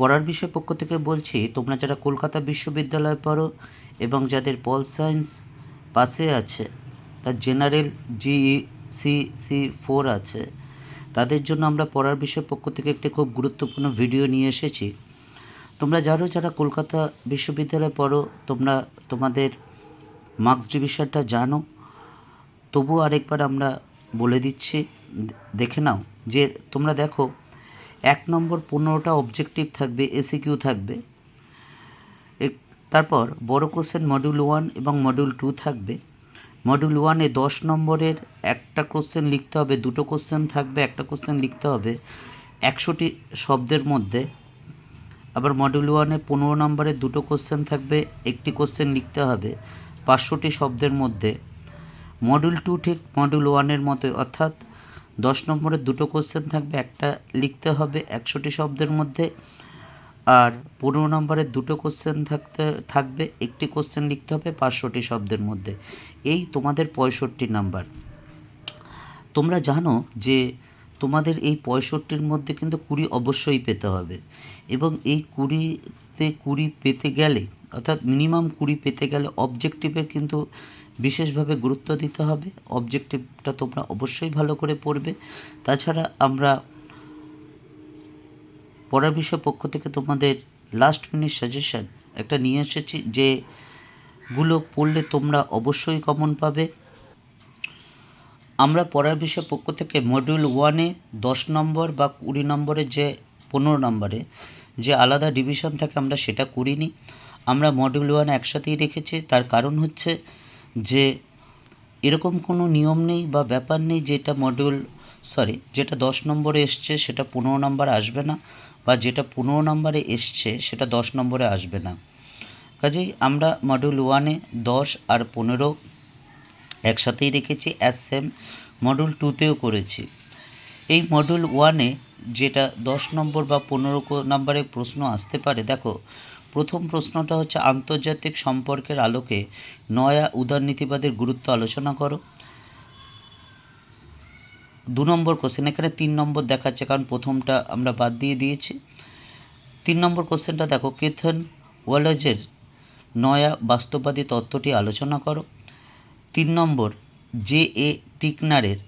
পড়ার বিষয় পক্ষ থেকে বলছি, তোমরা যারা কলকাতা বিশ্ববিদ্যালয়ে পড়ো এবং যাদের পল সায়েন্স পাশে আছে, তার general G C C four আছে, তাদের জন্য আমরা পড়ার বিষয় পক্ষ থেকে একটি খুব গুরুত্বপূর্ণ ভিডিও নিয়ে এসেছি। তোমরা জানো যারা কলকাতা বিশ্ববিদ্যালয়ে পড়ো, তোমরা তোমাদের মার্কস ডিভিশনটা জানো। তবু আরেকবার আমরা বলে দিচ্ছি দেখে নাও যে তোমরা দেখো এক নম্বর পনেরোটা অবজেক্টিভ থাকবে এসিকিউ থাকবে। তারপর বড় কোশ্চেন মডিউল ওয়ান এবং মডিউল টু থাকবে। মডিউল ওয়ানে দশ নম্বরের একটা কোশ্চেন লিখতে হবে, দুটো কোশ্চেন থাকবে, একটা কোশ্চেন লিখতে হবে একশোটি শব্দের মধ্যে। আবার মডিউল ওয়ানে পনেরো নম্বরের দুটো কোশ্চেন থাকবে, একটি কোশ্চেন লিখতে হবে পাঁচশোটি শব্দের মধ্যে। মডিউল টু ঠিক মডিউল ওয়ানের মতো অর্থাৎ দশ নম্বরের দুটো কোশ্চেন থাকবে, একটা লিখতে হবে একশোটি শব্দের মধ্যে, আর পনেরো নম্বরের দুটো কোশ্চেন থাকতে, থাকবে, একটি কোশ্চেন লিখতে হবে পাঁচশোটি শব্দের মধ্যে। এই তোমাদের পঁয়ষট্টি নাম্বার। তোমরা জানো যে তোমাদের এই পঁয়ষট্টির মধ্যে কিন্তু কুড়ি অবশ্যই পেতে হবে, এবং এই কুড়িতে কুড়ি পেতে গেলে, অর্থাৎ মিনিমাম কুড়ি পেতে গেলে অবজেক্টিভের কিন্তু বিশেষভাবে গুরুত্ব দিতে হবে। অবজেক্টিভটা তোমরা অবশ্যই ভালো করে পড়বে। তাছাড়া আমরা পড়ার বিষয় পক্ষ থেকে তোমাদের লাস্ট মিনিট সাজেশন একটা নিয়ে এসেছি যেগুলো পড়লে তোমরা অবশ্যই কমন পাবে। আমরা পড়ার বিষয় পক্ষ থেকে মডিউল ওয়ানে দশ নম্বর বা কুড়ি নম্বরে যে পনেরো নম্বরে যে আলাদা ডিভিশন থাকে আমরা সেটা করিনি। আমরা মডিউল ওয়ান একসাথেই রেখেছি। তার কারণ হচ্ছে যে এরকম কোনো নিয়ম নেই বা ব্যাপার নেই যেটা মডিউল সরি যেটা দশ নম্বরে এসছে সেটা পনেরো নম্বর আসবে না বা যেটা পনেরো নম্বরে এসছে সেটা দশ নম্বরে আসবে না। কাজেই আমরা মডিউল ওয়ানে দশ আর পনেরো একসাথেই রেখেছি অ্যাজ সেম মডিউল টুতেও করেছি। এই মডিউল ওয়ানে যেটা দশ নম্বর বা পনেরো নম্বরে প্রশ্ন আসতে পারে, দেখো প্রথম প্রশ্নটা হচ্ছে আন্তর্জাতিক সম্পর্কের আলোকে নয়া উদারনীতিবাদের গুরুত্ব আলোচনা করো। দু নম্বর কোশ্চেন এখানে তিন নম্বর দেখাচ্ছে কারণ প্রথমটা আমরা বাদ দিয়ে দিয়েছি। তিন নম্বর কোশ্চেনটা দেখো, কেথন ওয়ালজের নয়া বাস্তববাদী তত্ত্বটি আলোচনা করো। তিন নম্বর, জে এ টিকনারের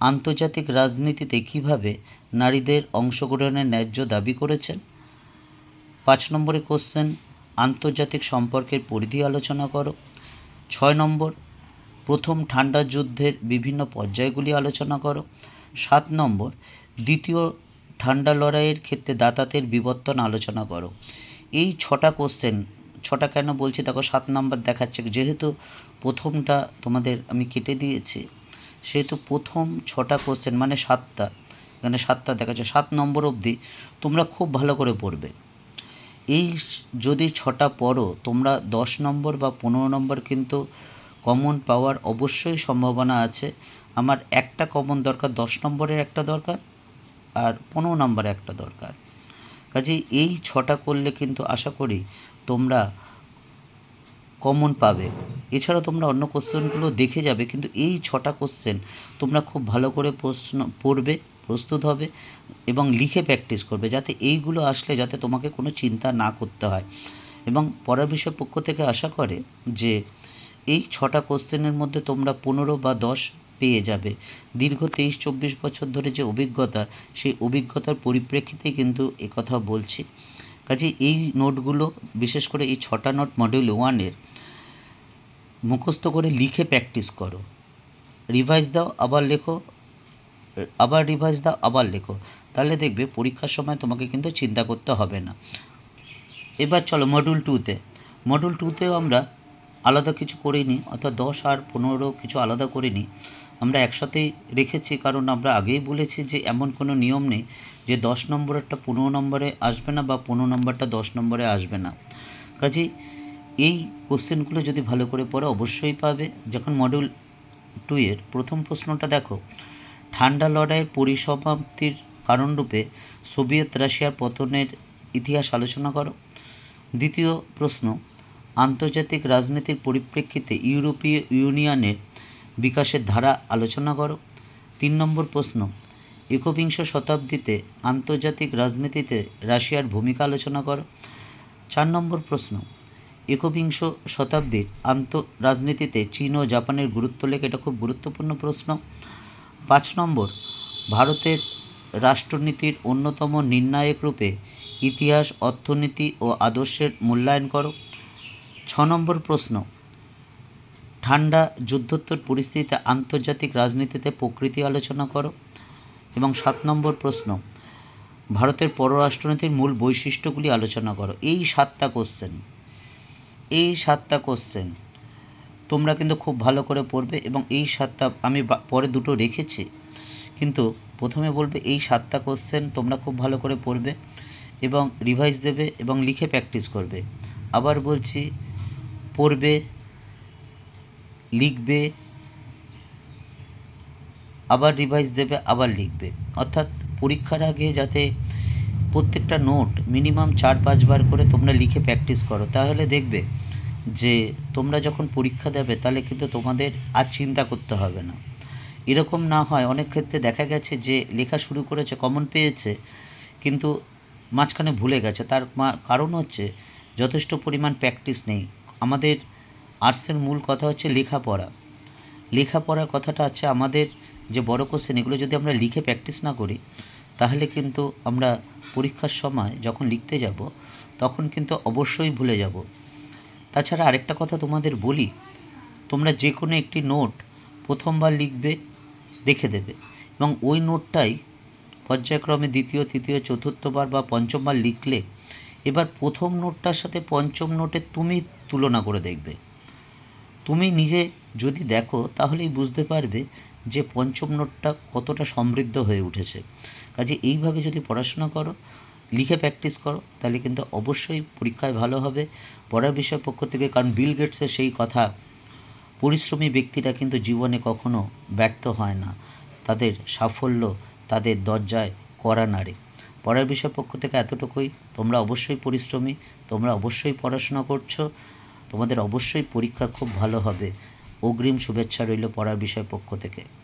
আন্তর্জাতিক রাজনীতিতে কীভাবে নারীদের অংশগ্রহণের ন্যায্য দাবি করেছেন? পাঁচ নম্বরে কোশ্চেন আন্তর্জাতিক সম্পর্কের পরিধি আলোচনা করো। ছয় নম্বর, প্রথম ঠান্ডা যুদ্ধের বিভিন্ন পর্যায়গুলি আলোচনা করো। সাত নম্বর, দ্বিতীয় ঠান্ডা লড়াইয়ের ক্ষেত্রে দাতাতের বিবর্তন আলোচনা করো। এই ছটা কোশ্চেন ছটা কেন বলছি? দেখো, সাত নম্বর দেখাচ্ছে যেহেতু প্রথমটা তোমাদের আমি কেটে দিয়েছি, সেহেতু প্রথম ছটা কোশ্চেন মানে সাতটা, এখানে সাতটা দেখাচ্ছে। সাত নম্বর অবধি তোমরা খুব ভালো করে পড়বে। এই যদি ছটা পড়ো, তোমরা দশ নম্বর বা পনেরো নম্বর কিন্তু কমন পাওয়ার অবশ্যই সম্ভাবনা আছে। আমার একটা কমন দরকার, দশ নম্বরের একটা দরকার, আর পনেরো নম্বরে একটা দরকার। কাজেই এই ছটা করলে কিন্তু আশা করি তোমরা কমন পাবে। এছাড়া তোমরা অন্য কোশ্চেনগুলো দেখে যাবে, কিন্তু এই ছটা কোশ্চেন তোমরা খুব ভালো করে প্রশ্ন, পড়বে। প্রস্তুত হবে এবং লিখে প্র্যাকটিস করবে, যাতে এইগুলো আসলে যাতে তোমাকে কোনো চিন্তা না করতে হয়। এবং পড়ার বিষয় পক্ষ থেকে আশা করে যে এই ছটা কোশ্চেনের মধ্যে তোমরা পনেরো বা দশ পেয়ে যাবে। দীর্ঘ তেইশ, চব্বিশ বছর ধরে যে অভিজ্ঞতা, সেই অভিজ্ঞতার পরিপ্রেক্ষিতেই কিন্তু একথা বলছি। কাজে এই নোটগুলো বিশেষ করে এই ছটা নোট মডিউল ওয়ানের মুখস্থ করে লিখে প্র্যাকটিস করো। রিভাইজ দাও, আবার লেখো আবার রিভাইজ দাও, আবার লেখো। তাহলে দেখবে পরীক্ষার সময় তোমাকে কিন্তু চিন্তা করতে হবে না। এবার চলো মডিউল টুতে মডিউল টুতেও আমরা আলাদা কিছু করিনি অর্থাৎ দশ আর পনেরো কিছু আলাদা করিনি আমরা একসাথেই রেখেছি, কারণ আমরা আগেই বলেছি যে এমন কোনো নিয়ম নেই যে দশ নম্বরেরটা পনেরো নম্বরে আসবে না বা পনেরো নম্বরটা দশ নম্বরে আসবে না। কাজেই এই কোশ্চেনগুলো যদি ভালো করে পড়ে, অবশ্যই পাবে। যখন মডিউল টু এর প্রথম প্রশ্নটা দেখো ঠান্ডা লড়াইয়ের পরিসমাপ্তির কারণরূপে সোভিয়েত রাশিয়ার পতনের ইতিহাস আলোচনা করো। দ্বিতীয় প্রশ্ন, আন্তর্জাতিক রাজনীতির পরিপ্রেক্ষিতে ইউরোপীয় ইউনিয়নের বিকাশের ধারা আলোচনা করো। তিন নম্বর প্রশ্ন, একবিংশ শতাব্দীতে আন্তর্জাতিক রাজনীতিতে রাশিয়ার ভূমিকা আলোচনা করো। চার নম্বর প্রশ্ন, একবিংশ শতাব্দীর আন্ত রাজনীতিতে চীন ও জাপানের গুরুত্ব লেখ এটা খুব গুরুত্বপূর্ণ প্রশ্ন। পাঁচ নম্বর, ভারতের রাষ্ট্রনীতির অন্যতম নির্ণায়ক রূপে ইতিহাস, অর্থনীতি ও আদর্শের মূল্যায়ন করো। ছ নম্বর প্রশ্ন, ঠান্ডা যুদ্ধোত্তর পরিস্থিতিতে আন্তর্জাতিক রাজনীতিতে প্রকৃতি আলোচনা করো। এবং সাত নম্বর প্রশ্ন, ভারতের পররাষ্ট্রনীতির মূল বৈশিষ্ট্যগুলি আলোচনা করো। এই সাতটা কোশ্চেন এই সাতটা কোশ্চেন তোমরা কিন্তু খুব ভালো করে পড়বে এবং এই সাতটা আমি পরে দুটো রেখেছি। কিন্তু প্রথমে বলবে এই সাতটা কোশ্চেন তোমরা খুব ভালো করে পড়বে এবং রিভাইজ দেবে এবং লিখে প্র্যাকটিস করবে। আবার বলছি, পড়বে, লিখবে, আবার রিভাইজ দেবে, আবার লিখবে। অর্থাৎ পরীক্ষার আগে যাতে প্রত্যেকটা নোট মিনিমাম চার পাঁচবার করে তোমরা লিখে প্র্যাকটিস করো, তাহলে দেখবে যে তোমরা যখন পরীক্ষা দেবে, তাহলে কিন্তু তোমাদের আর চিন্তা করতে হবে না। এরকম না হয়, অনেক ক্ষেত্রে দেখা গেছে যে লেখা শুরু করেছে, কমন পেয়েছে, কিন্তু মাঝখানে ভুলে গেছে। তার কারণ হচ্ছে যথেষ্ট পরিমাণ প্র্যাকটিস নেই। আমাদের আর্টসের মূল কথা হচ্ছে লেখাপড়া লেখাপড়ার কথাটা আছে আমাদের যে বড় কোশ্চেন এগুলো যদি আমরা লিখে প্র্যাকটিস না করি, তাহলে কিন্তু আমরা পরীক্ষার সময় যখন লিখতে যাব, তখন কিন্তু অবশ্যই ভুলে যাব। তাছাড়া আরেকটা কথা তোমাদের বলি, তোমরা যে কোনো একটি নোট প্রথমবার লিখবে, রেখে দেবে এবং ওই নোটটাই পর্যায়ক্রমে দ্বিতীয়, তৃতীয়, চতুর্থবার বা পঞ্চমবার লিখলে এবার প্রথম নোটটার সাথে পঞ্চম নোটে তুমি তুলনা করে দেখবে। তুমি নিজে যদি দেখো তাহলেই বুঝতে পারবে যে পঞ্চম নোটটা কতটা সমৃদ্ধ হয়ে উঠেছে। কাজে এইভাবে যদি পড়াশোনা করো লিখে প্র্যাকটিস করো, তাহলে কিন্তু অবশ্যই পরীক্ষায় ভালো হবে। পড়ার বিষয় পক্ষ থেকে, কারণ বিল গেটসের সেই কথা, পরিশ্রমী ব্যক্তিরা কিন্তু জীবনে কখনো ব্যর্থ হয় না। তাদের সাফল্য তাদের দরজায় করা নাড়ে। পড়ার বিষয় পক্ষ থেকে এতটুকুই, তোমরা অবশ্যই পরিশ্রমী, তোমরা অবশ্যই পড়াশোনা করছ, তোমাদের অবশ্যই পরীক্ষা খুব ভালো হবে। অগ্রিম শুভেচ্ছা রইল পড়ার বিষয় পক্ষ থেকে।